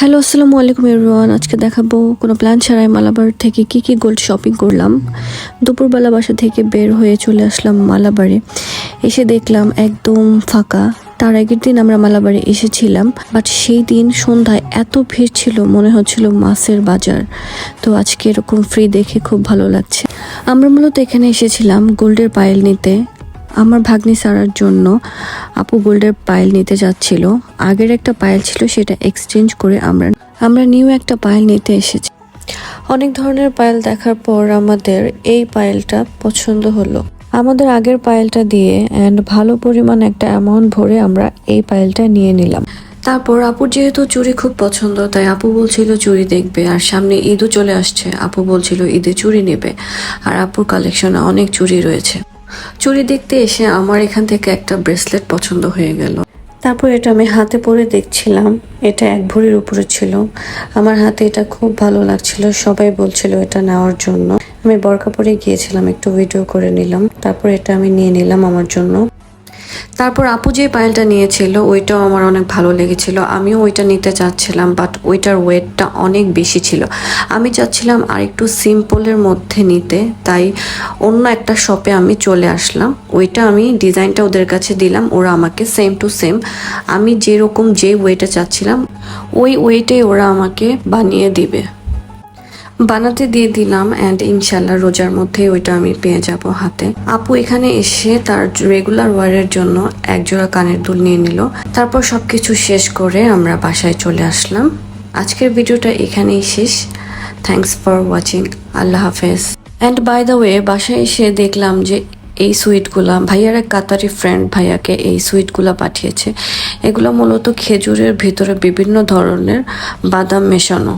Hello আসসালামু আলাইকুম everyone আজকে দেখাবো কোনো প্ল্যান ছাড়াই মালাবার থেকে কি কি গোল্ড শপিং করলাম। দুপুরবেলা বাসা থেকে বের হয়ে চলে আসলাম মালাবারে এসে দেখলাম একদম ফাঁকা। তার আগের দিন আমরা মালাবারে এসেছিলাম বাট সেই দিন সন্ধ্যায় এত ভিড় ছিল, মনে হচ্ছিল মাছের বাজার। তো আজকে এরকম ফ্রি দেখে খুব ভালো লাগছে। আমরা মূলত এখানে এসেছিলাম গোল্ডের পায়েল নিতে। আমার ভাগ্নি সারার জন্য আপু গোল্ডের পায়েল নিতে যাচ্ছিল। আগের একটা পায়েল ছিল, সেটা এক্সচেঞ্জ করে আমরা আমরা নিউ একটা পায়েল নিতে এসেছি। অনেক ধরনের পায়েল দেখার পর আমাদের এই পায়েলটা পছন্দ হলো। আমাদের আগের পায়েলটা দিয়ে অ্যান্ড ভালো পরিমাণ একটা অ্যামাউন্ট ভরে আমরা এই পায়েলটা নিয়ে নিলাম। তারপর আপুর যেহেতু চুড়ি খুব পছন্দ, তাই আপু বলছিল চুড়ি দেখবে। আর সামনে ঈদও চলে আসছে, আপু বলছিল ঈদে চুড়ি নেবে। আর আপুর কালেকশনে অনেক চুড়ি রয়েছে। চুড়ি দেখতে এসে আমার এখান থেকে একটা ব্রেসলেট পছন্দ হয়ে গেল। তারপর এটা আমি হাতে পরে দেখছিলাম। এটা এক ভরির উপরে ছিল। আমার হাতে এটা খুব ভালো লাগছিল। সবাই বলছিল এটা নেওয়ার জন্য। আমি বরকা পরে গিয়েছিলাম, একটু ভিডিও করে নিলাম। তারপর এটা আমি নিয়ে নিলাম আমার জন্য। তারপর আপু যে পায়েলটা নিয়েছিল, ওইটাও আমার অনেক ভালো লেগেছিল। আমিও ওইটা নিতে চাচ্ছিলাম বাট ওইটার ওয়েটটা অনেক বেশি ছিল। আমি চাচ্ছিলাম আর একটু সিম্পলের মধ্যে নিতে, তাই অন্য একটা শপে আমি চলে আসলাম। ওইটা আমি ডিজাইনটা ওদের কাছে দিলাম, ওরা আমাকে সেম টু সেম আমি যেরকম যে ওয়েটে চাচ্ছিলাম, ওই ওয়েটে ওরা আমাকে বানিয়ে দিবে। বানাতে দিয়ে দিলাম অ্যান্ড ইনশাল্লাহ রোজার মধ্যে ওইটা আমি পেয়ে যাব হাতে। আপু এখানে এসে তার রেগুলার ওয়ারের জন্য এক জোড়া কানের দুল নিয়ে নিল। তারপর সবকিছু শেষ করে আমরা বাসায় চলে আসলাম। আজকের ভিডিওটা এখানেই শেষ। থ্যাঙ্কস ফর ওয়াচিং আল্লাহ হাফেজ। অ্যান্ড বাই দ্য ওয়ে বাসায় এসে দেখলাম যে এই সুইটগুলা, ভাইয়ার এক কাতারি ফ্রেন্ড ভাইয়াকে এই সুইটগুলা পাঠিয়েছে। এগুলো মূলত খেজুরের ভিতরে বিভিন্ন ধরনের বাদাম মেশানো।